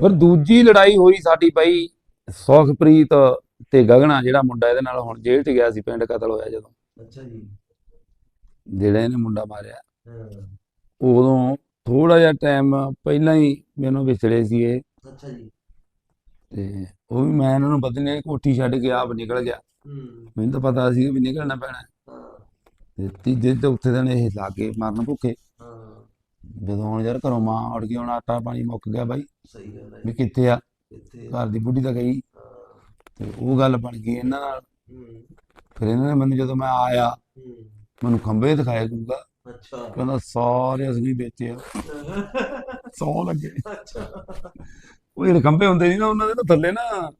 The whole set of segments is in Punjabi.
ਫਿਰ ਦੂਜੀ ਲੜਾਈ ਹੋਈ ਸਾਡੀ ਬਾਈ ਸੁਖਪ੍ਰੀਤ ਤੇ ਗਗਨਾ ਜਿਹੜਾ ਮੁੰਡਾ ਇਹਦੇ ਨਾਲ ਹੁਣ ਜੇਲ੍ਹ 'ਚ ਗਿਆ ਸੀ ਪਿੰਡ ਕਤਲ ਹੋਇਆ ਜਦੋਂ। ਅੱਛਾ ਜੀ। ਜਿਹੜਾ ਇਹਨੇ ਮੁੰਡਾ ਮਾਰਿਆ। ਉਦੋਂ ਥੋੜਾ ਜਿਹਾ ਟਾਈਮ ਪਹਿਲਾਂ ਹੀ ਮੈਨੂੰ ਵਿਛੜੇ ਸੀ ਇਹ। ਅੱਛਾ ਜੀ। ਤੇ ਉਹ ਵੀ ਮੈਂ ਇਹਨਾਂ ਨੂੰ ਬਦਲਨੇ ਕੋਠੀ ਛੱਡ ਕੇ ਆਪ ਨਿਕਲ ਗਿਆ। ਮੈਨੂੰ ਤਾਂ ਪਤਾ ਸੀ ਵੀ ਨਿਕਲਣਾ ਪੈਣਾ। ਤੇ ਤੀਜੇ ਤੇ ਉੱਥੇ ਦਿਨ ਇਹ ਲਾਗੇ ਮਰਨ ਭੁੱਖੇ। ਜਦੋਂ ਹੁਣ ਯਾਰ ਘਰੋਂ ਮਾਂ ਉੱਠ ਗਈ ਹੁਣ ਆਟਾ ਪਾਣੀ ਮੁੱਕ ਗਿਆ ਬਾਈ। ਸਹੀ ਗੱਲ ਹੈ। ਵੀ ਕਿੱਥੇ ਆ? ਘਰ ਦੀ ਬੁੱਢੀ ਤਾਂ ਗਈ। ਤੇ ਉਹ ਗੱਲ ਬਣ ਗਈ ਇਹਨਾਂ ਨਾਲ। ਫਿਰ ਇਹਨਾਂ ਨੇ ਮੈਨੂੰ ਜਦੋਂ ਮੈਂ ਆਇਆ ਮੈਨੂੰ ਖੰਭੇ ਦਿਖਾਏ ਦੂਗਾ ਅੱਛਾ। ਕਹਿੰਦਾ ਸਾਰੇ ਅਸੀਂ ਵੇਚੇ ਆ। ਸੌ ਲੱਗੇ। ਅੱਛਾ। ਉਹ ਜਿਹੜੇ ਖੰਭੇ ਹੁੰਦੇ ਸੀ ਨਾ ਉਹਨਾਂ ਦੇ ਨਾ ਥੱਲੇ ਨਾ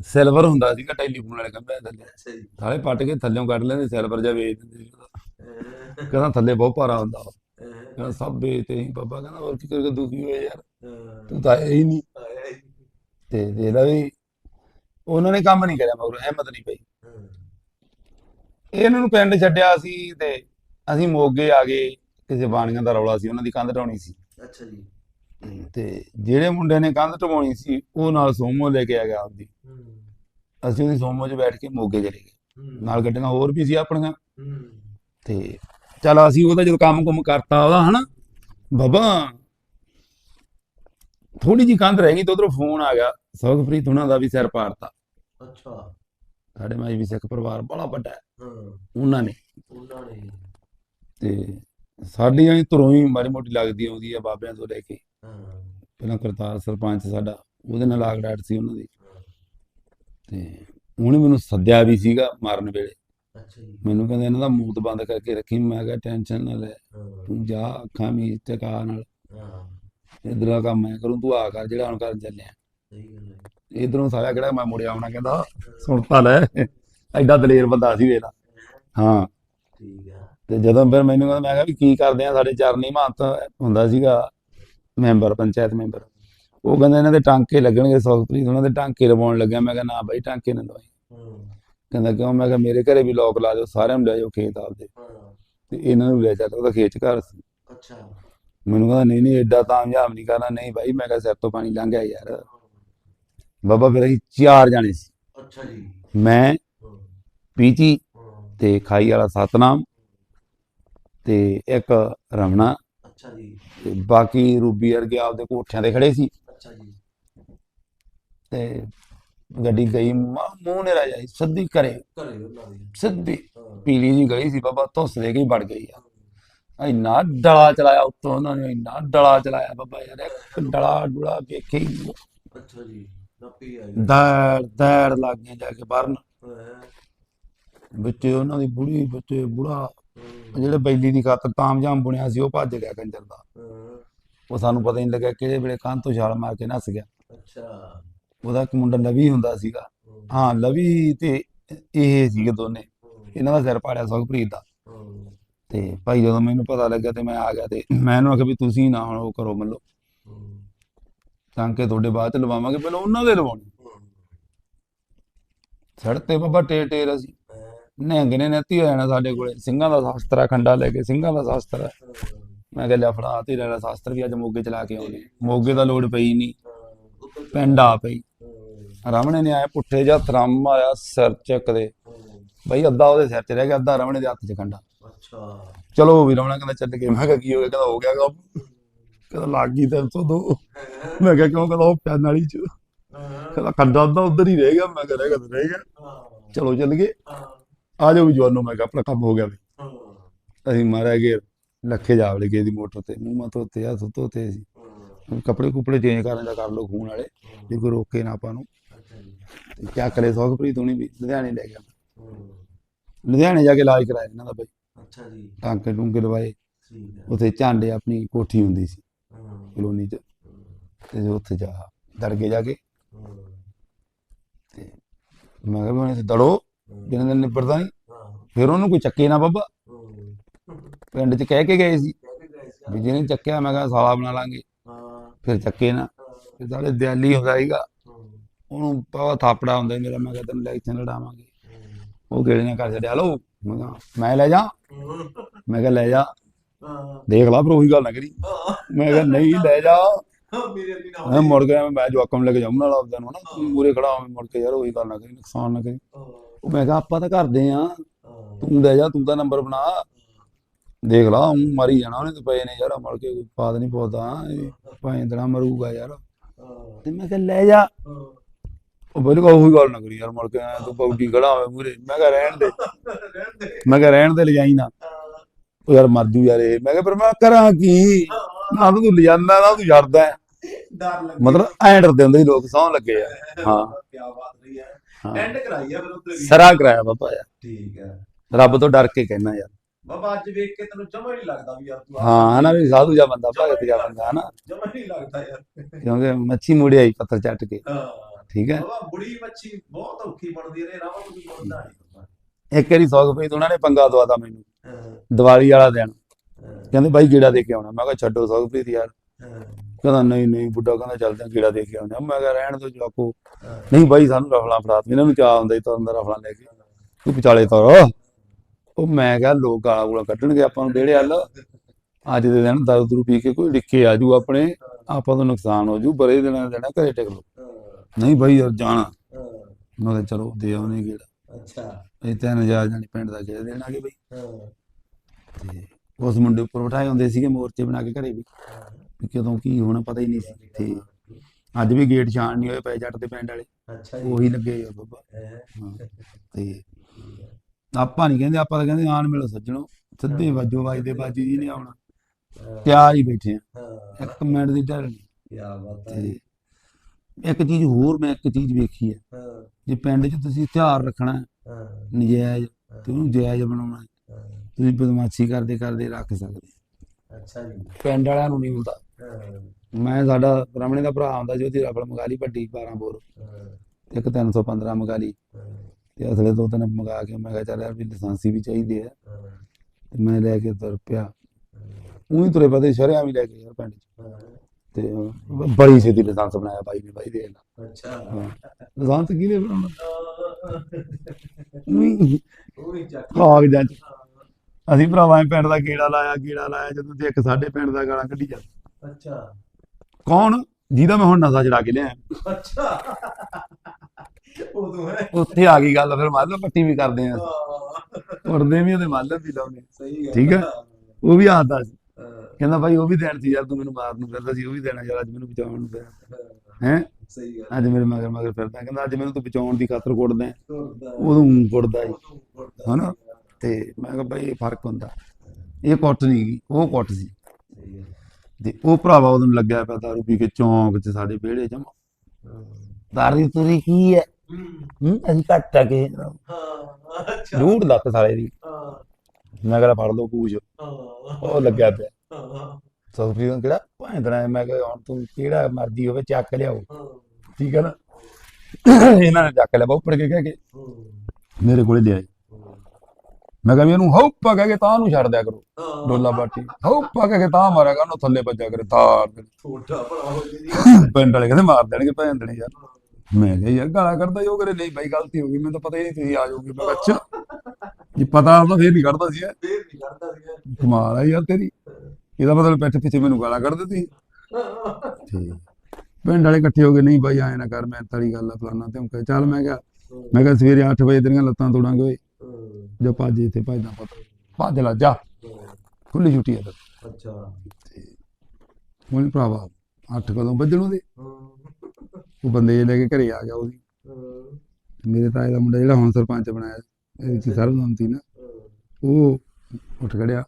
ਸਿਲਵਰ ਹੁੰਦਾ ਸੀਗਾ ਟੈਲੀਫੋਨ ਵਾਲੇ ਖੰਭੇ ਥੱਲੇ। ਸਾਲੇ ਪੱਟ ਕੇ ਥੱਲਿਓਂ ਕੱਢ ਲੈਂਦੇ ਸਿਲਵਰ ਜਾਂ ਵੇਚ ਦਿੰਦੇ ਕਹਿੰਦਾ ਥੱਲੇ ਬਹੁਤ ਭਾਰਾ ਹੁੰਦਾ ਕਹਿੰਦਾ ਸਭ ਵੇਚਦੇ ਸੀ ਬਾਬਾ ਕਹਿੰਦਾ ਹੋਰ ਕੀ ਕਰਕੇ ਦੁਖੀ ਹੋਏ ਯਾਰ। ਹਾਂ। ਤੂੰ ਤਾਂ ਆਇਆ ਹੀ ਨਹੀਂ। ਹੀ। ਤੇ ਦੇਖ ਵੀ ਉਹਨਾਂ ਨੇ ਕੰਮ ਨਹੀਂ ਕਰਿਆ ਮਗਰ ਹਿੰਮਤ ਨਹੀਂ ਪਈ। ਹਾਂ, ਇਹਨਾਂ ਨੂੰ ਪਿੰਡ ਛੱਡਿਆ ਸੀ ਤੇ ਅਸੀਂ ਮੋਗੇ ਆ ਗਏ। ਕਿਸੇ ਬਾਣੀਆਂ ਦਾ ਰੌਲਾ ਸੀ ਉਹਨਾਂ ਦੀ ਕੰਧ ਢਾਉਣੀ ਸੀ। ਅੱਛਾ ਜੀ। ਤੇ ਜਿਹੜੇ ਮੁੰਡੇ ਨੇ ਕੰਧ ਢਵਾਉਣੀ ਸੀ ਉਹ ਨਾਲ ਸੋਮੋ ਲੈ ਕੇ ਆ ਗਿਆ ਆਪਦੀ। ਹੂੰ। ਅਸੀਂ ਉਹਦੀ ਸੋਮੋ 'ਚ ਬੈਠ ਕੇ ਮੋਗੇ ਚਲੇ ਗਏ। ਹੂੰ। ਨਾਲ ਗੱਡੀਆਂ ਹੋਰ ਵੀ ਸੀ ਆਪਣੀਆਂ। ਹੂੰ। ਤੇ ਚਲ ਅਸੀਂ ਉਹਦਾ ਜਦੋਂ ਕੰਮ ਕੁਮ ਕਰਤਾ ਉਹਦਾ ਹਨਾ ਬਾਬਾ। ਥੋੜੀ ਜੀ ਕੰਧ ਰਹਿ ਗਈ ਤੇ ਉਧਰੋਂ ਫੋਨ ਆ ਗਿਆ। ਸੁਖਪ੍ਰੀਤ ਉਹਨਾਂ ਦਾ ਵੀ ਸਿਰ ਪਾੜਤਾ। ਅੱਛਾ। ਸਾਡੇ ਮਾਈ ਵੀ ਸਿੱਖ ਪਰਿਵਾਰ ਬੜਾ ਵੱਡਾ ਹੈ। ਹਾਂ। ਉਹਨਾਂ ਨੇ। ਉਹਨਾਂ ਨੇ। ਤੇ ਸਾਡੀ ਐਂ ਧਰੋਂ ਹੀ ਮਾੜੀ ਮੋਟੀ ਲੱਗਦੀ ਆਉਂਦੀ ਆ ਬਾਬਿਆਂ ਤੋਂ ਲੈ ਕੇ। ਹਾਂ। ਪਹਿਲਾਂ ਕਰਤਾਰ ਸਰਪੰਚ ਸਾਡਾ ਉਹਦੇ ਨਾਲ ਲਾਗ ਡਾਟ ਸੀ ਉਹਨਾਂ ਦੀ। ਤੇ ਉਹਨੇ ਮੈਨੂੰ ਸੱਦਿਆ ਵੀ ਸੀਗਾ ਮਾਰਨ ਵੇਲੇ। ਮੈਨੂੰ ਕਹਿੰਦਾ ਇਹਨਾਂ ਦਾ ਮੂਤ ਬੰਦ ਕਰਕੇ ਰੱਖੀ ਮੈਂ ਕਿਹਾ ਟੈਨਸ਼ਨ ਨਾ ਲੈ ਤੂੰ ਜਾ ਅੱਖਾਂ ਵੀ ਟਿਕਾ ਨਾਲ। ਹਾਂ। ਇਧਰ ਕੰਮ ਮੈਂ ਕਰੂੰ ਤੂੰ ਆ ਕਰ ਜਿਹੜਾ ਹੁਣ ਕਰਨ ਚੱਲਿਆ ਸਹੀ ਗੱਲ ਹੈ ਇਧਰੋਂ ਸਾਲਿਆ ਕਿਹੜਾ ਮੈਂ ਮੁੜਿਆ ਆਉਣਾ ਕਹਿੰਦਾ ਸੁਣ ਤਾਂ ਲੈ ਐਡਾ ਦਲੇਰ ਬੰਦਾ ਸੀ ਵੇਲਾ ਹਾਂ। ਠੀਕ ਆ। ਤੇ ਜਦੋਂ ਫਿਰ ਮੈਨੂੰ ਕਹਿੰਦਾ ਮੈਂ ਕਿਹਾ ਵੀ ਕੀ ਕਰਦੇ ਆ ਸਾਡੇ ਚਰਨੀ ਮਹੰਤ ਹੁੰਦਾ ਸੀਗਾ ਮੈਂਬਰ ਪੰਚਾਇਤ ਮੈਂਬਰ। ਉਹ ਕਹਿੰਦਾ ਇਹਨਾਂ ਦੇ ਟਾਂਕੇ ਲੱਗਣਗੇ ਸੁਖਪ੍ਰੀਤ ਉਹਨਾਂ ਦੇ ਟਾਂਕੇ ਲਵਾਉਣ ਲੱਗਿਆ। ਮੈਂ ਕਿਹਾ ਨਾ ਬਾਈ ਟਾਂਕੇ ਨਾ ਲਵਾਈ। ਕਹਿੰਦਾ ਕਿਉਂ? ਮੈਂ ਕਿਹਾ ਮੇਰੇ ਘਰੇ ਵੀ ਲੋਕ ਲਾ ਦਿਓ ਸਾਰਿਆਂ ਨੂੰ ਲੈ ਜਾਓ ਖੇਤ ਆਪਦੇ। ਤੇ ਇਹਨਾਂ ਨੂੰ ਲੈ ਜਾ ਉਹਦਾ ਖੇਤ 'ਚ ਘਰ ਸੀ। ਅੱਛਾ। ਮੈਨੂੰ ਕਹਿੰਦਾ ਨਹੀਂ ਨਹੀਂ ਐਡਾ ਤਾਮਝਾਮ ਨਹੀਂ ਕਰਨਾ। ਨਹੀਂ ਬਾਈ ਮੈਂ ਕਿਹਾ ਸਿਰ ਤੋਂ ਪਾਣੀ ਲੰਘ ਗਿਆ ਯਾਰ। ਬਾਬਾ ਫਿਰ ਅਸੀਂ ਚਾਰ ਜਾਣੇ ਸੀ। ਅੱਛਾ ਜੀ। ਮੈਂ ਹਾਂ। ਤੇ ਖਾਈ ਵਾਲਾ ਸਤਨਾਮ ਤੇ ਇੱਕ ਰਮਣਾ ਅੱਛਾ ਜੀ। ਤੇ ਬਾਕੀ ਰੂਬੀ ਵਰਗੇ ਆਪਦੇ ਕੋਠਿਆਂ ਤੇ ਖੜੇ ਸੀ। ਅੱਛਾ ਜੀ। ਤੇ ਗੱਡੀ ਗਈ ਮਾ- ਮੂੰਹ ਨੇ ਰਾਜਾ ਸਿੱਧੀ ਕਰੇ ਘਰੇ ਉਹਨਾਂ ਦੀ। ਸਿੱਧੀ ਪੀਲੀ ਜੀ ਗਈ ਸੀ ਬਾਬਾ ਧੁੱਸ ਦੇ ਹੀ ਵੜ ਗਈ ਆ। ਇੰਨਾ ਡਲਾ ਚਲਾਇਆ ਉੱਤੋਂ ਉਹਨਾਂ ਨੇ ਇੰਨਾ ਡਲਾ ਚਲਾਇਆ ਬਾਬਾ ਯਾਰ ਇੱਕ ਡਲਾ ਡੁਲਾ ਵੇਖੇ ਹੀ। ਅੱਛਾ ਜੀ ਨੱਪੀ ਆਈ। ਦੈੜ ਦੈੜ ਲੱਗ ਗਏ ਜਾ ਕੇ ਬਰਨ ਹਾਂ। ਵਿੱਚ ਉਹਨਾਂ ਦੀ ਬੁੜੀ ਵਿੱਚ ਬੁੜਾ ਜਿਹੜੇ ਬੈਲੀ ਦੀ ਖਾਤਰ ਤਾਮਝਾਮ ਬੁਣਿਆ ਸੀ ਉਹ ਭੱਜ ਗਿਆ ਕੰਜਰ ਦਾ। ਉਹ ਸਾਨੂੰ ਪਤਾ ਹੀ ਨਹੀਂ ਲੱਗਿਆ ਕਿਹੜੇ ਵੇਲੇ ਕੰਨ ਤੋਂ ਛਾਲ ਮਾਰ ਕੇ ਨੱਸ ਗਿਆ। ਅੱਛਾ। ਉਹਦਾ ਇੱਕ ਮੁੰਡਾ ਲਵੀ ਹੁੰਦਾ ਸੀਗਾ। ਹਾਂ, ਲਵੀ ਤੇ ਇਹ ਸੀਗੇ ਦੋਨੇ। ਇਹਨਾਂ ਦਾ ਸਿਰ ਪਾੜਿਆ ਸੁਖਪ੍ਰੀਤ ਦਾ। ਤੇ ਭਾਈ ਜਦੋਂ ਮੈਨੂੰ ਪਤਾ ਲੱਗਾ ਤੇ ਮੈਂ ਆ ਗਿਆ ਤੇ ਮੈਂ ਇਹਨੂੰ ਆਖਿਆ ਵੀ ਤੁਸੀਂ ਨਾ ਹੁਣ ਉਹ ਕਰੋ ਮੱਲੋ। ਹਾਂ, ਟਾਂਕੇ ਤੁਹਾਡੇ ਬਾਅਦ ਚ ਲਵਾਵਾਂਗੇ ਪਹਿਲਾਂ ਉਹਨਾਂ ਦੇ ਲਵਾਉਣੇ। ਸੜਕ ਤੇ ਬਾਬਾ ਟੇਰ ਟੇਰ ਅਸੀਂ। ਹਾਂ, ਨੇ ਨਤੀ ਹੋ ਜਾਣਾ ਸਾਡੇ ਕੋਲੇ। ਸਿੰਘਾਂ ਦਾ ਸ਼ਾਸਤਰ ਆ ਖੰਡਾ ਲੈ ਕੇ ਸਿੰਘਾਂ ਦਾ ਸ਼ਾਸਤਰ ਹੈ ਮੈਂ ਕਿਹਾ ਲੈ ਫੜਾ ਤੇ ਲੈ ਸ਼ਾਸਤਰ ਵੀ ਅੱਜ ਮੋਗੇ ਚਲਾ ਕੇ ਆਉਣੇ ਮੋਗੇ ਦਾ ਲੋੜ ਪਈ ਨਹੀਂ ਪਿੰਡ ਆ ਪਈ। ਰਮਣੇ ਨੇ ਆਇਆ ਪੁੱਠੇ ਜਿਹਾ ਥਰਮ ਮਾਰਿਆ ਸਿਰ ਚੱਕਦੇ ਹਾਂ, ਬਈ ਅੱਧਾ ਉਹਦੇ ਸਿਰ 'ਚ ਰਹਿ ਗਿਆ ਅੱਧਾ ਰਮਣੇ ਦੇ ਹੱਥ 'ਚ ਖੰਡਾ। ਅੱਛਾ। ਚਲੋ ਵੀ ਰਮਣਾ ਕਹਿੰਦਾ ਚੱਲ ਕੇ ਮੈਂ ਕਿਹਾ ਕੀ ਹੋ ਗਿਆ ਕਹਿੰਦਾ ਹੋ ਗਿਆ ਕਹਿੰਦਾ ਲੱਗ ਗਈ 302 ਮੈਂ ਕਿਹਾ ਕਿਉਂ ਕਹਿੰਦਾ ਉਹ ਪਿਆ ਨਾਲੀ 'ਚ। ਕਹਿੰਦਾ ਖੰਡਾ ਅੱਧਾ ਉਧਰ ਹੀ ਰਹਿ ਗਿਆ ਮੈਂ ਕਿਹਾ ਰਹਿ ਗਿਆ ਤਾਂ ਰਹਿ ਗਿਆ। ਚਲੋ ਚੱਲ ਗਏ। ਆ ਜਾਓ ਵੀ ਜਵਾਨੋ ਮੈਂ ਕਿਹਾ ਆਪਣਾ ਕੰਮ ਹੋ ਗਿਆ ਵੀ। ਅਸੀਂ ਮਾਰਿਆ ਗਏ ਲੱਖੇ ਜਾਵੜੇ ਗਏ ਦੀ ਮੋਟਰ ਤੇ ਮੂੰਹ ਮਾ ਧੋਤੇ ਹੱਥ ਧੋਤੇ ਸੀ ਕੱਪੜੇ ਕੁਪੜੇ ਚੇਂਜ ਕਰਨ ਦਾ ਕਰ ਲੋ ਖੂਨ ਵਾਲੇ। ਜੇ ਕੋਈ ਰੋਕੇ ਨਾ ਆਪਾਂ ਨੂੰ। ਜੀ ਤੇ ਕਿਆ ਕਰੇ ਸੁਖਪ੍ਰੀਤ ਹੁਣੀ ਵੀ ਲੁਧਿਆਣੇ ਲੈ ਗਿਆ। ਲੁਧਿਆਣੇ ਜਾ ਕੇ ਇਲਾਜ ਕਰਾਇਆ ਇਹਨਾਂ ਦਾ ਬਈ। ਅੱਛਾ ਜੀ। ਟਾਂਕੇ ਟੂੰਕੇ ਲਵਾਏ। ਠੀਕ ਹੈ। ਉੱਥੇ ਝਾਂਡੇ ਆਪਣੀ ਕੋਠੀ ਹੁੰਦੀ ਸੀ। ਹਾਂ, ਕਲੋਨੀ 'ਚ। ਤੇ ਜੋ ਉੱਥੇ ਜਾ ਦਰਗੇ ਜਾ ਕੇ। ਤੇ ਮੈਂ ਕਿਹਾ ਵੀ ਹੁਣ ਇੱਥੇ ਦੜੋ ਜਿੰਨੇ ਦਿਨ ਨਿਬੜਦਾ ਨਹੀਂ ਫਿਰ ਉਹਨੂੰ ਕੋਈ ਚੱਕੇ ਨਾ ਬਾਬਾ। ਪਿੰਡ 'ਚ ਕਹਿ ਕੇ ਗਏ ਸੀ। ਵੀ ਜਿਹਨੇ ਚੱਕਿਆ ਮੈਂ ਕਿਹਾ ਸਾਲਾ ਬਣਾ ਲਾਂਗੇ। ਫਿਰ ਚੱਕੇ ਨਾ। ਫਿਰ ਸਾਡੇ ਦਿਆਲੀ ਹੁੰਦਾ ਸੀਗਾ। ਉਹਨੂੰ ਪਾਵਾ ਥਾਪੜਾ ਹੁੰਦਾ ਸੀ ਮੇਰਾ, ਮੈਂ ਕਿਹਾ ਤੈਨੂੰ ਇਲੈਕਸ਼ਨ ਲੜਾਵਾਂਗੇ ਉਹ ਗੇੜੇ ਨਾਲ ਕਰ ਛੱਡਿਆ, ਹਲੋ? ਮੈਂ ਕਿਹਾ, ਮੈਂ ਲੈ ਜਾ। ਮੈਂ ਕਿਹਾ, ਲੈ ਜਾ। ਦੇਖ ਲਾ ਪਰ ਉਹੀ ਗੱਲ ਨਾ ਕਰੀ। ਮੈਂ ਕਿਹਾ, ਨਹੀਂ, ਲੈ ਜਾ। ਮੇਰੇ ਵੀ ਨਾ ਮੈਂ ਮੁੜ ਗਿਆ ਮੈਂ ਜਵਾਕਾਂ ਨੂੰ ਲੈ ਕੇ ਜਾਊਂ ਨਾਲ ਆਪਦਾ ਨੂੰ ਨਾ ਮੂਰੇ ਖੜਾ ਹੋਵੇਂ ਮੁੜ ਕੇ ਯਾਰ ਉਹੀ ਗੱਲ ਨਾ ਕਰੀ, ਨੁਕਸਾਨ ਨਾ ਕਰੀ। ਉਹ ਮੈਂ ਕਿਹਾ, ਆਪਾਂ ਤਾਂ ਕਰਦੇ ਆ, ਤੂੰ ਲੈ ਜਾ, ਤੂੰ ਤਾਂ ਨੰਬਰ ਬਣਾ। ਦੇਖ ਲਾ ਉਹ ਮਾਰੀ ਜਾਣਾ ਉਹਨੇ ਤੇ ਪਏ ਨੇ ਯਾਰ, ਮੜ ਕੇ ਕੋਈ ਪਾਦ ਨਹੀਂ ਪੌਦਾ ਭਾਵੇਂ ਦਣਾ ਮਰੂਗਾ ਯਾਰ। ਤੇ ਮੈਂ ਕਿਹਾ, ਲੈ ਜਾ। ਉਹ ਬਿਲਕੁਲ ਉਹੀ ਗੱਲ ਨਾ ਕਰੀ ਯਾਰ ਮੁੜ ਕੇ ਐਂ ਤੂੰ ਪੌਡੀ ਖੜਾ ਹੋਵੇਂ ਮੂਰੇ ਮੈਂ ਕਿਹਾ ਰਹਿਣ ਦੇ। ਰਹਿਣ ਦੇ। ਮੈਂ ਕਿਹਾ ਰਹਿਣ ਦੇ ਲਿਜਾਈ ਨਾ। ਉਹ ਯਾਰ ਮਰ ਜੂ ਯਾਰ ਇਹ। ਮੈਂ ਕਿਹਾ ਪਰ ਮੈਂ ਕਰਾਂ ਕੀ? ਨਾ ਤਾਂ ਲਿਜਾਂਦਾ ਨਾ ਤੂੰ ਛੱਡਦਾ। ਹੈ। ਡਰ ਲੱਗੇ। ਮਤਲਬ ਐਂ ਡਰਦੇ ਹੁੰਦੇ ਸੀ ਲੋਕ ਸੌਂ ਲੱਗੇ ਆ। ਹਾਂ। ਕੀ ਬਾਤ ਰਹੀ ਹੈ। ਹਾਂ। ਐਂਡ ਕਰਾਈ ਆ ਫਿਰ ਉੱਤੇ ਵੀ। ਸਰਾ ਕਰਾਇਆ ਬਾਬਾ ਯਾਰ। ਠੀਕ ਹੈ। ਰੱਬ ਤੋਂ ਡਰ ਕੇ ਕਹਿਣਾ ਯਾਰ। ਬਾਬਾ ਅੱਜ ਵੇਖ ਕੇ ਤੈਨੂੰ ਜਮਾ ਨਹੀਂ ਲੱਗਦਾ ਵੀ ਯਾਰ ਤੂੰ ਹਾਂ ਹਨਾ ਵੀ ਸਾਧੂ ਜਾ ਬੰਦਾ ਭਗਤ ਜਾ ਬੰਦਾ ਹਨਾ। ਜਮਾ ਨਹੀਂ ਲੱਗਦਾ ਯਾਰ। ਕਿਉਂਕਿ ਮੱਛੀ ਮੁੜਿਆ ਹੀ ਪੱਥਰ ਚੱਟ ਕੇ। ਹਾਂ। ਠੀਕ ਹੈ। ਬਾਬਾ ਬੁੜੀ ਮੱਛੀ ਬਹੁਤ ਔਖੀ ਬਣਦੀ ਰਹੇ ਰਾਵਾ ਨੂੰ ਬਣਦਾ ਨਹੀਂ ਇੱਕ ਵਾਰੀ ਸੌਗ ਪਈ ਉਹਨਾਂ ਨੇ ਪੰਗਾ ਦਵਾਤਾ ਮੈਨੂੰ। ਹਾਂ। ਦੀਵਾਲੀ ਵਾਲਾ ਦਿਨ। ਹਾਂ, ਕਹਿੰਦੇ ਬਾਈ ਗੇੜਾ ਦੇ ਕੇ ਆਉਣਾ। ਮੈਂ ਕਿਹਾ ਛੱਡੋ ਸੌਗਪ੍ਰੀਤ ਯਾਰ। ਹਾਂ, ਕਹਿੰਦਾ ਨਹੀਂ ਨਹੀਂ ਬੁੱਢਾ ਕਹਿੰਦਾ ਚੱਲਦੇ ਆ ਗੇੜਾ ਦੇ ਕੇ ਆਉਣਾ ਮੈਂ ਕਿਹਾ ਰਹਿਣ ਦੋ ਜਾਕੋ ਹਾਂ। ਨਹੀਂ ਬਾਈ ਸਾਨੂੰ ਰਫਲਾਂ ਫੜਾਤ ਇਹਨਾਂ ਨੂੰ ਚਾਹ ਹੁੰਦਾ ਸੀ ਤੁਰਨ ਦਾ ਰਫਲਾਂ ਲੈ ਕੇ। ਤੂੰ ਵਿਚਾਲੇ ਤੁਰ। ਉਹ ਮੈਂ ਕਿਹਾ ਲੋਕ ਗਾਲਾਂ ਗੂਲਾਂ ਕੱਢਣਗੇ ਆਪਾਂ ਨੂੰ ਵਿਹੜੇ ਹੱਲ ਅੱਜ ਦੇ ਦਿਨ ਦਾਰੂ ਦਰੂ ਪੀ ਕੇ ਕੋਈ ਲਿਖੇ ਆਜੂ ਆਪਣੇ। ਆਪਾਂ ਤੋਂ ਨੁਕਸਾਨ ਹੋ ਜੂ ਬਰੇ ਦਿਨਾਂ ਦੇਣਾ ਘਰੇ ਟਿਕ ਲੋ ਹਾਂ, ਨਹੀਂ ਬਾਈ ਯਾਰ ਜਾਣਾ। ਮੈਂ ਕਿਹਾ ਚਲੋ ਦੇ ਆਉਣੇ ਗੇੜਾ। ਅੱਛਾ। ਇਹ ਤਿੰਨ ਹਜ਼ਾਰ ਜਾਨੀ ਪਿੰਡ ਦਾ ਗੇੜਾ ਦੇਣਾ ਕਿ ਬਈ। ਹਾਂ, ਤੇ ਉਸ ਮੁੰਡੇ ਉੱਪਰ ਬਿਠਾਏ ਹੁੰਦੇ ਸੀਗੇ ਮੋਰਚੇ ਬਣਾ ਕੇ ਘਰੇ ਵੀ। ਵੀ ਕਦੋਂ ਕੀ ਹੋਣਾ ਪਤਾ ਹੀ ਨਹੀਂ ਸੀ। ਤੇ ਅੱਜ ਵੀ ਗੇਟ ਛਾਣ ਨਹੀਂ ਹੋਏ ਪਏ ਜੱਟ ਦੇ ਪਿੰਡ ਵਾਲੇ। ਅੱਛਾ ਜੀ। ਉਹੀ ਲੱਗੇ ਆ ਬਾਬਾ। ਹੈਂ, ਹਾਂ। ਤੇ। ਆਪਾਂ ਨਹੀਂ ਕਹਿੰਦੇ ਆਪਾਂ ਤਾਂ ਕਹਿੰਦੇ ਆਣ ਮਿਲੋ ਸੱਜਣੋ। ਸਿੱਧੇ ਵਾਜੋ ਵੱਜਦੇ ਬਾਜੀ ਜੀ ਨਹੀਂ ਆਉਣਾ। ਹਾਂ, ਤਿਆਰ ਹੀ ਬੈਠੇ ਆ। ਹਾਂ, ਇੱਕ ਮਿੰਟ ਦੀ ਢਲ ਨਹੀਂ ਕੀ ਬਾਤ ਹੈ ਤੇ ਇੱਕ ਚੀਜ਼ ਹੋਰ ਮੈਂ ਇੱਕ ਚੀਜ਼ ਵੇਖੀ ਹੈ। ਹਾਂ, ਜੇ ਪਿੰਡ 'ਚ ਤੁਸੀਂ ਹਥਿਆਰ ਰੱਖਣਾ ਹੈ, ਹਾਂ, ਨਜਾਇਜ਼ ਤੇ ਉਹਨੂੰ ਜਾਇਜ਼ ਬਣਾਉਣਾ ਹੈ, ਹਾਂ, ਤੁਸੀਂ ਬਦਮਾਸ਼ੀ ਕਰਦੇ ਕਰਦੇ ਰੱਖ ਸਕਦੇ ਅੱਛਾ ਜੀ। ਪਿੰਡ ਵਾਲਿਆਂ ਨੂੰ ਨਹੀਂ ਹੁੰਦਾ। ਹਾਂ, ਮੈਂ ਸਾਡਾ ਰਮਣੇ ਦਾ ਭਰਾ ਹੁੰਦਾ ਜੀ ਉਹਦੀ ਰਫਲ ਮੰਗਾ ਲਈ ਵੱਡੀ 12 ਬੋਰ। ਹਾਂ, ਤੇ ਇੱਕ 315 ਮੰਗਾ ਲਈ। ਹਾਂ, ਤੇ ਅਸਲੇ ਦੋ ਤਿੰਨ ਮੰਗਾ ਕੇ ਮੈਂ ਕਿਹਾ ਚੱਲ ਯਾਰ ਵੀ ਲਾਇਸੈਂਸੀ ਵੀ ਚਾਹੀਦੀ ਹੈ। ਹਾਂ, ਤੇ ਮੈਂ ਲੈ ਕੇ ਤੁਰ ਪਿਆ। ਉਹੀ ਤੁਰੇ ਪਤੇ ਸ਼ਰਿਆਂ ਵੀ ਲੈ ਕੇ ਯਾਰ ਪਿੰਡ 'ਚ। ਹਾਂ, ਤੇ ਬੜੀ ਛੇਤੀ ਲਾਇਸੈਂਸ ਬਣਾਇਆ ਬਾਈ ਨੇ ਬਾਈ ਦੇ ਨਾਲ। ਅੱਛਾ। ਲਾਇਸੈਂਸ ਕਿਹਨੇ ਬਣਾਉਣਾ? ਉਹੀ ਚੱਕ। ਕਾਗਜ਼ਾਂ 'ਚ ਅਸੀਂ ਭਰਾਵਾਂ ਪਿੰਡ ਦਾ ਕੀੜਾ ਲਾਇਆ ਕੀੜਾ ਲਾਇਆ ਜਦੋਂ ਤੇ ਇੱਕ ਸਾਡੇ ਪਿੰਡ ਦਾ ਗਾਲਾਂ ਕੱਢੀ ਜਾ ਅੱਛਾ। ਕੌਣ? ਜਿਹਦਾ ਮੈਂ ਹੁਣ ਨਸ਼ਾ ਛਡਾ ਕੇ ਲਿਆ ਅੱਛਾ। ਉਦੋਂ ਹੈ। ਉੱਥੇ ਆ ਗਈ ਗੱਲ ਫਿਰ ਮੱਲ ਪੱਟੀ ਵੀ ਕਰਦੇ ਆ। ਉੜਦੇ ਵੀ ਉਹਦੇ ਮੱਲ ਵੀ ਲਾਉਂਦੇ ਸਹੀ ਗੱਲ ਠੀਕ ਹੈ। ਉਹ ਵੀ ਆਦਾ ਸੀ ਕਹਿੰਦਾ ਭਾਈ ਉਹ ਵੀ ਦੇਣ ਸੀ ਯਾਰ ਤੂੰ ਮੈਨੂੰ ਮਾਰਨ ਨੂੰ ਫਿਰਦਾ ਸੀ ਉਹ ਵੀ ਦੇਣਾ ਯਾਰ ਅੱਜ ਮੈਨੂੰ ਬਚਾਉਣ ਨੂੰ ਹਾਂ, ਹੈ? ਸਹੀ ਗੱਲ ਅੱਜ ਮੇਰੇ ਮਗਰ ਮਗਰ ਫਿਰਦਾ ਕਹਿੰਦਾ ਅੱਜ ਮੈਨੂੰ ਤੂੰ ਬਚਾਉਣ ਦੀ ਖਾਤਰ ਕੁੱਟਦਾ ਹੈ। ਉਦੋਂ ਕੁੱਟਦਾ ਕੁੱਟਦਾ ਹਨਾ? ਤੇ ਮੈਂ ਕਿਹਾ ਭਾਈ ਫ਼ਰਕ ਹੁੰਦਾ। ਇਹ ਕੁੱਟ ਨਹੀਂ ਗਈ ਉਹ ਕੁੱਟ ਸੀ। ਹੈ। ਤੇ ਉਹ ਭਰਾਵਾ ਉਹਨੂੰ ਲੱਗਿਆ ਪਿਆ ਦਾਰੂ ਪੀ ਕੇ ਚੌਂਕ 'ਚ ਸਾਡੇ ਵਿਹੜੇ 'ਚ। ਹਾਂ। ਦਾਰੂ ਤੁਰੀ ਕੀ ਹੈ? ਹੂੰ। ਅਸੀਂ ਘੱਟ ਆ ਕੇ ਹਾਂ ਅੱਛਾ। ਡੂਢ ਲੱਖ ਸਾਲੇ ਦੀ। ਹਾਂ। ਮੈਂ ਕਿਹਾ ਫੜ ਲਓ ਪੂਛ। ਉਹ ਲੱਗਿਆ ਪਿਆ। ਸੌਫੀ ਨੂੰ ਕਿਹੜਾ ਭਾਂਦਣਾ ਮੈਂ ਕਿਹਾ ਹੁਣ ਤੂੰ ਕਿਹੜਾ ਮਰਜ਼ੀ ਹੋਵੇ ਚੱਕ ਲਿਆਓ। ਠੀਕ ਹੈ ਨਾ? ਇਹਨਾਂ ਨੇ ਚੱਕ ਲਿਆ ਉੱਪਰ ਕੇ ਕਹਿ ਕੇ। ਮੇਰੇ ਕੋਲੇ ਲਿਆਏ। ਮੈਂ ਕਿਹਾ ਵੀ ਇਹਨੂੰ ਹਉਪਾ ਕਹਿ ਕੇ ਤਾਂ ਨੂੰ ਛੱਡ ਦਿਆ ਕਰੋ। ਡੋਲਾ ਬਾਟੀ। ਹਉਪਾ ਕਹਿ ਕੇ ਤਾਂ ਮਾਰਿਆ ਕਰ ਉਹਨੂੰ ਥੱਲੇ ਵੱਜਿਆ ਕਰੇ ਦੇ। ਛੋਟਾ ਬੜਾ ਹੋ ਜੀ। ਪਿੰਡ ਵਾਲੇ ਕਹਿੰਦੇ ਮਾਰ ਦੇਣਗੇ ਭੈਣ ਦੇਣੇ ਯਾਰ। ਮੈਂ ਕਿਹਾ ਯਾਰ ਗਾਲਾਂ ਕੱਢਦਾ ਜੋ ਕਰੇ ਨਹੀਂ ਬਾਈ ਗਲਤੀ ਹੋ ਗਈ ਮੈਨੂੰ ਤਾਂ ਪਤਾ ਹੀ ਨਹੀਂ ਤੁਸੀਂ ਆ ਜਾਓਗੇ ਮੈਂ ਅੱਛਾ। ਜੇ ਪਤਾ ਹੁੰਦਾ ਫੇਰ ਨਹੀਂ ਕੱਢਦਾ ਸੀ ਇਹ। ਫੇਰ ਨਹੀਂ ਕਰਦਾ ਕਮਾਲ ਆ ਯਾਰ ਤੇਰੀ। ਇਹਦਾ ਮਤਲਬ ਪਿੱਠ ਪਿੱਛੇ ਮੈਨੂੰ ਗਾਲਾਂ ਕੱਢ ਦਿੱਤੀ ਠੀਕ। ਪਿੰਡ ਵਾਲੇ ਇਕੱਠੇ ਹੋ ਗਏ ਨਹੀਂ ਬਾਈ ਐ ਨਾ ਕਰ ਮੈਂ ਤੜੀ ਗੱਲ ਆ ਫਲਾਨਾ ਤੇ ਉਹ ਚੱਲ ਮੈਂ ਕਿਹਾ ਮੈਂ ਕਿਹਾ ਸਵੇਰੇ 8 ਵਜੇ ਤੇਰੀਆਂ ਲੱਤਾਂ ਤੋੜਾਂਗੇ ਓਏ। ਹਮ, ਜੋ ਭੱਜ ਇੱਥੇ ਭੱਜਦਾ ਪੁੱਤ ਭੱਜ ਲੈ ਜਾ। ਹਮ, ਖੁੱਲੀ ਛੁੱਟੀ ਹੈ ਤੇ ਅੱਛਾ। ਉਹਨੇ ਭਰਾਵਾ 8 ਕਦੋਂ ਵੱਜਣ ਹਮ, ਉਹ ਬੰਦੇ ਜਿਹੇ ਲੈ ਕੇ ਘਰੇ ਆ ਗਿਆ ਉਹਦੀ। ਹਮ, ਮੇਰੇ ਤਾਏ ਦਾ ਮੁੰਡਾ ਜਿਹੜਾ ਹੁਣ ਸਰਪੰਚ ਬਣਾਇਆ। ਇਹਦੇ ਚ ਸਰਬਸੰਮਤੀ ਨਾ। ਉਹ ਉੱਠ ਖੜਿਆ।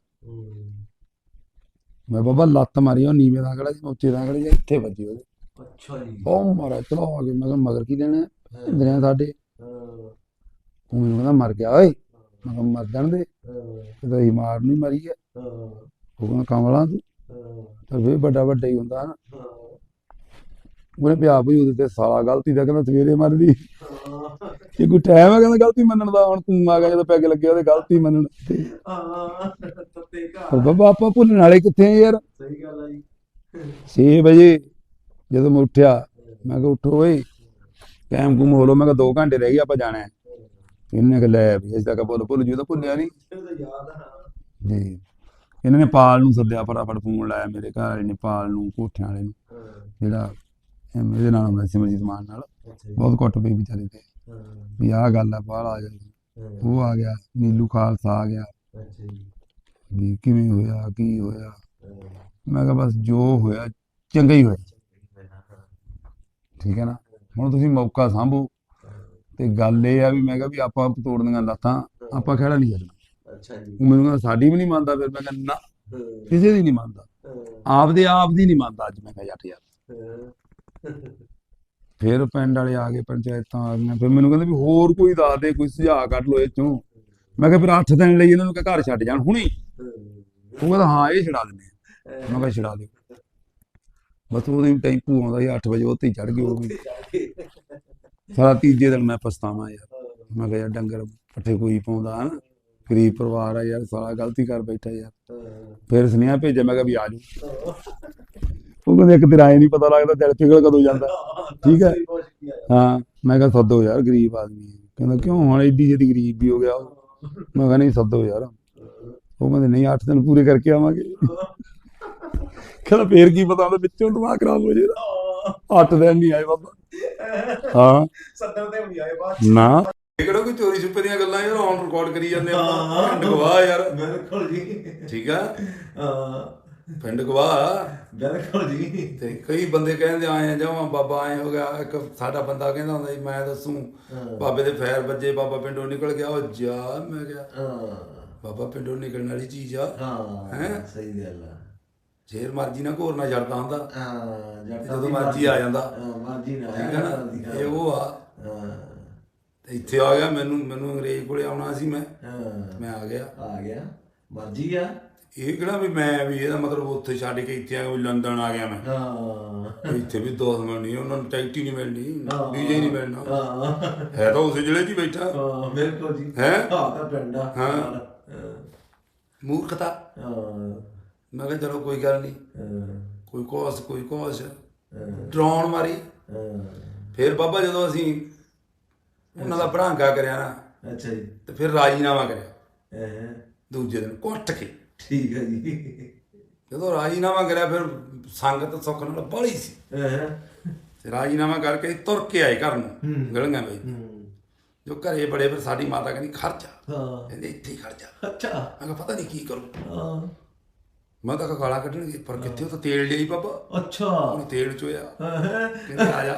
ਮੈਂ ਬਾਬਾ ਲੱਤ ਮਾਰੀ ਉਹ ਨੀਵੇਂ ਦਾ ਖੜਾ ਸੀ ਉੱਚੇ ਦਾ ਖੜਾ ਸੀ ਇੱਥੇ ਵੱਜੀ ਉਹਦੇ। ਅੱਛਾ ਜੀ। ਉਹ ਮਾਰਾ ਚਲਾ ਆ ਕੇ ਮੈਂ ਕਿਹਾ ਮਗਰ ਕੀ ਦੇਣਾ ਇੰਦਰਿਆਂ ਸਾਡੇ। ਉਹ ਮੈਨੂੰ ਕਹਿੰਦਾ ਮਰ ਗਿਆ ਓਏ। ਮੈਂ ਕਿਹਾ ਮਰ ਜਾਣ ਦੇ। ਤੇ ਹੀ ਮਾਰ ਨਹੀਂ ਮਰੀ ਹੈ। ਹਾਂ, ਉਹ ਕਹਿੰਦਾ ਕਮਲਾ ਤੂੰ। ਤਾਂ ਫੇਰ ਵੱਡਾ ਵੱਡਾ ਹੀ ਹੁੰਦਾ ਨਾ ਉਹਨੇ ਪਿਆ ਭਈ ਉਹਦੇ ਤੇ ਸਾਲਾ ਗਲਤੀ ਦਾ ਕਹਿੰਦਾ ਸਵੇਰੇ ਮਰਦੀ। ਇਹ ਕੋਈ ਟਾਈਮ ਹੈ ਕਹਿੰਦਾ ਗਲਤੀ ਮੰਨਣ ਦਾ ਹੁਣ ਤੂੰ ਆ ਗਿਆ ਜਦੋਂ ਪੈਗ ਲੱਗਿਆ ਉਹਦੇ ਗਲਤੀ ਮੰਨਣ। ਤੇ ਹਾਂ, ਤੱਤੇ ਬਾਬਾ ਆਪਾਂ ਭੁੱਲਣ ਵਾਲੇ ਕਿੱਥੇ ਯਾਰ? ਸਹੀ ਗੱਲ ਆ ਜੀ। 6 ਵਜੇ ਜਦੋਂ ਮੈਂ ਉੱਠਿਆ ਮੈਂ ਕਿਹਾ ਉੱਠੋ ਓਏ। ਟਾਈਮ ਗੁੰਮ ਹੋ ਲੋ ਮੈਂ ਕਿਹਾ 2 ਘੰਟੇ ਰਹਿ ਗਏ ਆਪਾਂ ਜਾਣਾ। ਹੈ ਇਹਨੇ ਕਿ ਲੈ ਵੀ ਇਸ ਤੱਕ ਬੋਲ ਭੁੱਲ ਜੂ ਤਾਂ ਭੁੱਲਿਆ ਨਹੀਂ ਜੀ। ਇਹਨਾਂ ਨੇ ਪਾਲ ਨੂੰ ਸੱਦਿਆ ਫਟਾਫਟ ਫੋਨ ਲਾਇਆ ਮੇਰੇ ਘਰ ਵਾਲੇ ਨੇ ਪਾਲ ਨੂੰ ਕੋਠਿਆਂ ਵਾਲੇ ਨੂੰ। ਜਿਹੜਾ ਇਹ ਮੇਰੇ ਨਾਲ ਹੁੰਦਾ ਸਿਮਰਜੀਤ ਮਾਨ ਨਾਲ। ਬਹੁਤ ਕੁੱਟ ਪਈ ਵਿਚਾਰੇ ਤੇ ਵੀ ਆਹ ਗੱਲ ਆ ਬਾਹਰ ਆ ਹਾਂ, ਉਹ ਆ ਗਿਆ ਨੀਲੂ ਖਾਲਸਾ ਆ ਗਿਆ। ਅੱਛਾ ਜੀ। ਵੀ ਕਿਵੇਂ ਹੋਇਆ ਕੀ ਹੋਇਆ? ਮੈਂ ਕਿਹਾ ਬਸ ਜੋ ਹੋਇਆ ਚੰਗਾ ਹੀ ਹੋਇਆ। ਠੀਕ ਹੈ ਨਾ? ਹੁਣ ਤੁਸੀਂ ਮੌਕਾ ਸੰਭੋ। ਤੇ ਗੱਲ ਇਹ ਆ ਵੀ ਮੈਂ ਕਿਹਾ ਵੀ ਆਪਾਂ ਤੋੜਨੀਆਂ ਲੱਤਾਂ ਆਪਾਂ ਖੜਾ ਨਹੀਂ ਕਰਨਾ ਅੱਛਾ ਜੀ। ਉਹ ਮੈਨੂੰ ਕਹਿੰਦਾ ਸਾਡੀ ਵੀ ਨਹੀਂ ਮੰਨਦਾ ਫਿਰ। ਮੈਂ ਕਹਿੰਦਾ ਨਾ ਕਿਸੇ ਦੀ ਨਹੀਂ ਮੰਨਦਾ। ਆਪਦੇ ਆਪ ਦੀ ਨਹੀਂ ਮੰਨਦਾ ਅੱਜ। ਮੈਂ ਕਿਹਾ ਯਾਰ। ਹਾਂ, ਫਿਰ ਪਿੰਡ ਵਾਲੇ ਆ ਗਏ ਪੰਚਾਇਤਾਂ ਆ ਗਈਆਂ ਫਿਰ ਮੈਨੂੰ ਕਹਿੰਦੇ ਵੀ ਹੋਰ ਕੋਈ ਦੱਸ ਦੇ ਕੋਈ ਸੁਝਾਅ ਕੱਢ ਲੋ ਇਹ ਚੋਂ। ਮੈਂ ਕਿਹਾ ਫਿਰ 8 ਦਿਨ ਲਈ ਇਹਨਾਂ ਨੂੰ ਘਰ ਛੱਡ ਜਾਣ ਹੁਣੀ। ਉਹ ਕਹਿੰਦਾ ਹਾਂ ਇਹ ਛਡਾ ਦਿੰਦੇ ਮੈਂ ਕਿਹਾ ਛਡਾ ਦਿਓ। ਬਸ ਉਹਦੇ ਟੈਂਪੂ ਆਉਂਦਾ ਸੀ 8 ਵਜੇ ਉੱਤੇ ਚੜ ਗਏ ਉਹ ਵੀ। ਸਾਰਾ ਤੀਜੇ ਦਿਨ ਮੈਂ ਪਛਤਾਵਾਂ ਯਾਰ। ਮੈਂ ਕਿਹਾ ਯਾਰ ਡੰਗਰ ਪੱਠੇ ਕੋਈ ਪਾਉਂਦਾ ਹਨ ਗਰੀਬ ਪਰਿਵਾਰ ਆ ਯਾਰ ਸਾਲਾ ਗਲਤੀ ਕਰ ਬੈਠਾ ਯਾਰ। ਫਿਰ ਸੁਨੇਹਾ ਭੇਜਿਆ ਮੈਂ ਕਿਹਾ ਵੀ ਆ ਜਾਓ। ਉਹ ਕਹਿੰਦੇ ਇੱਕ ਤੇਰਾ ਐ ਨਹੀਂ ਪਤਾ ਲੱਗਦਾ ਦਿਲ ਪਿਘਲ ਕਦੋਂ ਜਾਂਦਾ। ਠੀਕ ਹੈ। ਹਾਂ ਮੈਂ ਕਿਹਾ ਸੱਦੋ ਯਾਰ ਗਰੀਬ ਆਦਮੀ ਹੈ। ਕਹਿੰਦਾ ਕਿਉਂ? ਹੁਣ ਐਡੀ ਜਿਹੀ ਗਰੀਬ ਵੀ ਹੋ ਗਿਆ ਉਹ? ਮੈਂ ਕਿਹਾ ਨਹੀਂ ਸੱਦੋ ਯਾਰ। ਉਹ ਕਹਿੰਦੇ ਨਹੀਂ 8 ਦਿਨ ਪੂਰੇ ਕਰਕੇ ਆਵਾਂਗੇ। ਕਹਿੰਦਾ ਫੇਰ ਕੀ ਪਤਾ ਉਹਦੇ ਵਿੱਚੋਂ ਦਿਮਾਗ ਖਰਾਬ ਹੋ ਜਾਏਗਾ। 8 ਦਿਨ ਨਹੀਂ ਆਏ ਬਾਬਾ। ਹਾਂ। ਸੱਦਣ ਤੇ ਵੀ ਆਏ ਬਾਅਦ ਨਾ। ਕਿਹੜਾ ਕੋਈ ਚੋਰੀ ਛੁਪੇ ਦੀਆਂ ਗੱਲਾਂ ਯਾਰ ਔਨ ਰਿਕਾਰਡ ਕਰੀ ਜਾਂਦੇ ਪਿੰਡ ਗਵਾਹ ਯਾਰ। ਬਿਲਕੁਲ ਜੀ। ਠੀਕ ਆ? ਹਾਂ। ਪਿੰਡ ਗਵਾਹ ਬਿਲਕੁਲ ਜੀ। ਤੇ ਕਈ ਬੰਦੇ ਕਹਿੰਦੇ ਆਏ ਜਾਵਾਂ ਬਾਬਾ ਆਏ ਹੋ ਗਿਆ ਇੱਕ ਸਾਡਾ ਬੰਦਾ ਕਹਿੰਦਾ ਹੁੰਦਾ ਸੀ ਮੈਂ ਦੱਸੂ ਬਾਬੇ ਦੇ ਫੈਰ ਵੱਜੇ ਬਾਬਾ ਪਿੰਡੋਂ ਨਿਕਲ ਗਿਆ ਉਹ ਜਾ ਮੈਂ ਕਿਹਾ ਹਾਂ। ਬਾਬਾ ਪਿੰਡੋਂ ਨਿਕਲਣ ਵਾਲੀ ਚੀਜ਼ ਆ। ਹਾਂ ਹੈਂ? ਸਹੀ ਗੱਲ ਆ। ਜੇਰ ਮਰਜ਼ੀ ਨਾ ਘੋਰ ਨਾ ਛੱਡਦਾ ਹੁੰਦਾ। ਹਾਂ ਜਦੋਂ ਮਰਜ਼ੀ ਆ ਜਾਂਦਾ। ਹਾਂ ਮਰਜ਼ੀ ਨਾ ਠੀਕ ਹੈ ਨਾ? ਇਹ ਉਹ ਆ। ਹਾਂ। ਤੇ ਇੱਥੇ ਆ ਗਿਆ ਮੈਨੂੰ ਮੈਨੂੰ ਅੰਗਰੇਜ਼ ਕੋਲੇ ਆਉਣਾ ਸੀ ਮੈਂ। ਹਾਂ। ਮੈਂ ਆ ਗਿਆ। ਆ ਗਿਆ। ਮਰਜ਼ੀ ਆ। ਇਹ ਕਿਹੜਾ ਵੀ ਮੈਂ ਵੀ ਇਹਦਾ ਮਤਲਬ ਉੱਥੇ ਛੱਡ ਕੇ ਇੱਥੇ ਆ ਗਿਆ ਵੀ ਲੰਡਨ ਆ ਗਿਆ ਮੈਂ। ਹਾਂ। ਇੱਥੇ ਵੀ ਦੋਸਤ ਮਿਲਣੀ ਉਹਨਾਂ ਨੂੰ ਟਿਕਟ ਹੀ ਨਹੀਂ ਮਿਲਣੀ। ਵੀਜ਼ਾ ਹੀ ਨਹੀਂ ਮਿਲਣਾ। ਹਾਂ। ਹੈ ਤਾਂ ਉਸੇ ਜ਼ਿਲ੍ਹੇ 'ਚ ਬੈਠਾ। ਹਾਂ ਬਿਲਕੁਲ ਜੀ। ਹੈਂ? ਹਾਂ ਤਾਂ ਪਿੰਡਾ ਹਾਂ। ਮੂਰਖਤਾ। ਹਾਂ। ਮੈਂ ਕਿਹਾ ਚਲੋ ਕੋਈ ਗੱਲ ਨਹੀਂ। ਕੋਈ ਕੋਸ ਕੋਈ ਕੋਸ। ਡਰਾਉਣ ਮਾਰੀ। ਫਿਰ ਬਾਬਾ ਜਦੋਂ ਅਸੀਂ ਉਹਨਾਂ ਦਾ ਭੜਾਂਗਾ ਕਰਿਆ ਨਾ ਅੱਛਾ ਜੀ। ਤੇ ਫਿਰ ਰਾਜੀਨਾਮਾ ਕਰਿਆ। ਦੂਜੇ ਦਿਨ ਕੁੱਟ ਕੇ। ਠੀਕ ਹੈ ਜੀ। ਜਦੋਂ ਰਾਜੀਨਾਮਾ ਕਰਿਆ ਫਿਰ ਸੰਗਤ ਸੁੱਖ ਨਾਲ ਬੜੀ ਸੀ। ਤੇ ਰਾਜੀਨਾਮਾ ਕਰਕੇ ਤੁਰ ਕੇ ਆਏ ਘਰ ਨੂੰ। ਗਲੀਆਂ ਵਿੱਚ। ਜੋ ਘਰੇ ਬੜੇ ਫਿਰ ਸਾਡੀ ਮਾਤਾ ਕਹਿੰਦੀ ਖਰਚਾ। ਹਾਂ। ਕਹਿੰਦੇ ਇੱਥੇ ਹੀ ਖਰਚਾ। ਅੱਛਾ। ਮੈਂ ਕਿਹਾ ਪਤਾ ਨਹੀਂ ਕੀ ਕਰੂੰ। ਹਾਂ। ਮੈਂ ਤਾਂ ਕਿਹਾ ਗਾਲਾਂ ਕੱਢਣਗੇ ਪਰ ਕਿੱਥੇ ਉਹ ਤਾਂ ਤੇਲ ਲਈ ਬਾਬਾ ਅੱਛਾ। ਉਹਨੇ ਤੇਲ ਚੋਇਆ। ਕਹਿੰਦੀ ਆ ਜਾ।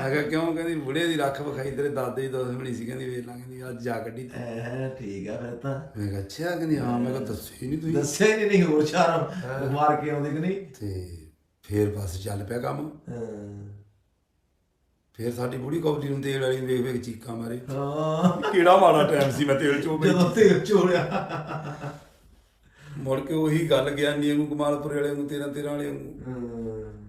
ਮੈਂ ਕਿਹਾ ਕਿਉਂ? ਕਹਿੰਦੀ ਬੁੜੇ ਦੀ ਰੱਖ ਵਿਖਾਈ ਤੇਰੇ ਦਾਦੇ ਦੀ ਦੁਸ਼ਮਣੀ ਸੀ। ਕਹਿੰਦੀ ਵੇਖ ਲਾ। ਕਹਿੰਦੀ ਅੱਜ ਜਾ ਕੱਢੀ ਤੂੰ। ਠੀਕ ਆ ਫਿਰ ਤਾਂ। ਮੈਂ ਕਿਹਾ ਅੱਛਾ। ਕਹਿੰਦੀ ਹਾਂ। ਮੈਂ ਕਿਹਾ ਦੱਸੇ ਨਹੀਂ ਤੁਸੀਂ? ਦੱਸਿਆ ਹੀ ਨਹੀਂ ਹੋਰ ਸ਼ਰਮ ਮਾਰ ਕੇ ਆਉਂਦੇ ਕਿ ਨਹੀਂ? ਤੇ ਫੇਰ ਬਸ ਚੱਲ ਪਿਆ ਕੰਮ। ਹਾਂ। ਫੇਰ ਸਾਡੀ ਬੁੜੀ ਕੌਡੀ ਨੂੰ ਤੇਲ ਵਾਲੀ ਵੇਖ ਵੇਖ ਚੀਕਾਂ ਮਾਰੇ। ਹਾਂ। ਕਿਹੜਾ ਮਾੜਾ ਟਾਈਮ ਸੀ ਮੈਂ ਤੇਲ ਚੋ ਬਈ ਜਦੋਂ ਤੇਲ ਚੋਲਿਆ। ਮੁੜ ਕੇ ਉਹੀ ਗੱਲ ਗਿਆਨੀ ਨੂੰ ਕਮਾਲਪੁਰ ਵਾਲੇ ਨੂੰ 13 13 ਵਾਲੇ ਨੂੰ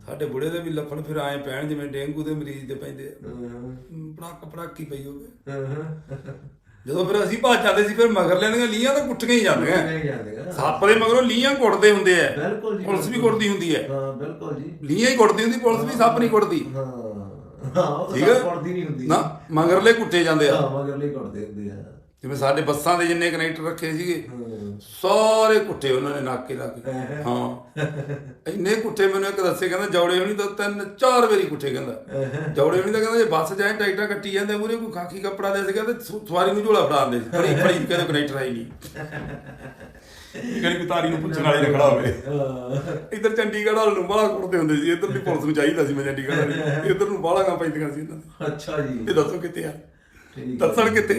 ਸਾਡੇ ਬੁੜੇ ਦੇ ਵੀ ਲੱਫੜ ਫਿਰ ਆਏ ਪੈਣ ਜਿਵੇਂ ਡੇਂਗੂ ਦੇ ਮਰੀਜ਼ ਦੇ ਪੈਂਦੇ ਆ। ਹਾਂ। ਪੜਾਕ ਪੜਾਕੀ ਪਈ ਹੋਵੇ। ਜਦੋਂ ਫਿਰ ਅਸੀਂ ਭੱਜ ਜਾਂਦੇ ਸੀ ਫਿਰ ਮਗਰ ਲੈਣੀਆਂ ਲੀਆਂ ਤਾਂ ਕੁੱਟੀਆਂ ਹੀ ਜਾਂਦੀਆਂ। ਸੱਪ ਦੇ ਮਗਰੋਂ ਲੀਆਂ ਕੁੱਟਦੇ ਹੁੰਦੇ ਆ। ਬਿਲਕੁਲ ਜੀ ਪੁਲਿਸ ਵੀ ਕੁੱਟਦੀ ਹੁੰਦੀ ਹੈ ਹਾਂ ਬਿਲਕੁਲ ਜੀ। ਲੀਆਂ ਹੀ ਕੁੱਟਦੀ ਹੁੰਦੀ ਪੁਲਿਸ ਵੀ ਸੱਪ ਨਹੀਂ ਕੁੱਟਦੀ। ਹਾਂ। ਹਾਂ ਉਹ ਹੈ? ਪੜਦੀ ਨਹੀਂ ਹੁੰਦੀ। ਨਾ ਮਗਰਲੇ ਕੁੱਟੇ ਜਾਂਦੇ ਆ। ਹਾਂ ਮਗਰ ਲਈ ਕਰਦੇ ਹੁੰਦੇ ਆ। ਜਿਵੇਂ ਸਾਡੇ ਬੱਸਾਂ ਦੇ ਜਿੰਨੇ ਕਨੈਕਟਰ ਰੱਖੇ ਸੀਗੇ ਸਾਰੇ ਕੁੱਟੇ ਉਹਨਾਂ ਨੇ ਨਾਕੇ ਲਾ ਕੇ। ਹਾਂ। ਇੰਨੇ ਕੁੱਟੇ ਮੈਨੂੰ ਇੱਕ ਦੱਸੇ ਕਹਿੰਦਾ ਜੌੜੇ ਹੋਣੀ ਤਾਂ ਤਿੰਨ ਚਾਰ ਵਾਰੀ ਕੁੱਟੇ ਕਹਿੰਦਾ। ਜੌੜੇ ਹੋਣੀ ਤਾਂ ਕਹਿੰਦਾ ਜੇ ਬੱਸ ਜਾਏ ਟਾਈਟਾਂ ਕੱਟੀ ਜਾਂਦੇ ਮੂਰੇ ਕੋਈ ਖਾਕੀ ਕੱਪੜਾ ਦੇ ਸੀਗਾ ਤੇ ਸਵਾਰੀ ਨੂੰ ਝੋਲਾ ਫੜਾਉਂਦੇ ਸੀ। ਫੜੀ ਫੜੀ ਕਹਿੰਦੇ ਕਨੈਕਟਰ ਆਈ ਨਹੀਂ। ਕਿਹੜੀ ਤਾਰੀ ਨੂੰ ਪੁੱਛਣ ਵਾਲੇ ਰਖੜਾ ਹੋਵੇ। ਹਾਂ ਇੱਧਰ ਚੰਡੀਗੜ੍ਹ ਵਾਲ ਨੂੰ ਬਾਹਲਾ ਕੁੱਟਦੇ ਹੁੰਦੇ ਸੀ ਇੱਧਰ ਦੀ ਪੁਲਿਸ ਨੂੰ ਚਾਹੀਦਾ ਸੀ ਮੈਂ ਚੰਡੀਗੜ੍ਹ ਵਾਲੀ ਇੱਧਰ ਨੂੰ ਬਾਹਲਾ ਗਾ ਪੈਂਦੀਆਂ ਸੀ ਇਹਨਾਂ ਦੇ। ਅੱਛਾ ਜੀ। ਇਹ ਦੱਸੋ ਕਿੱਥੇ ਆ। ਦੱਸਣ ਕਿੱਥੇ?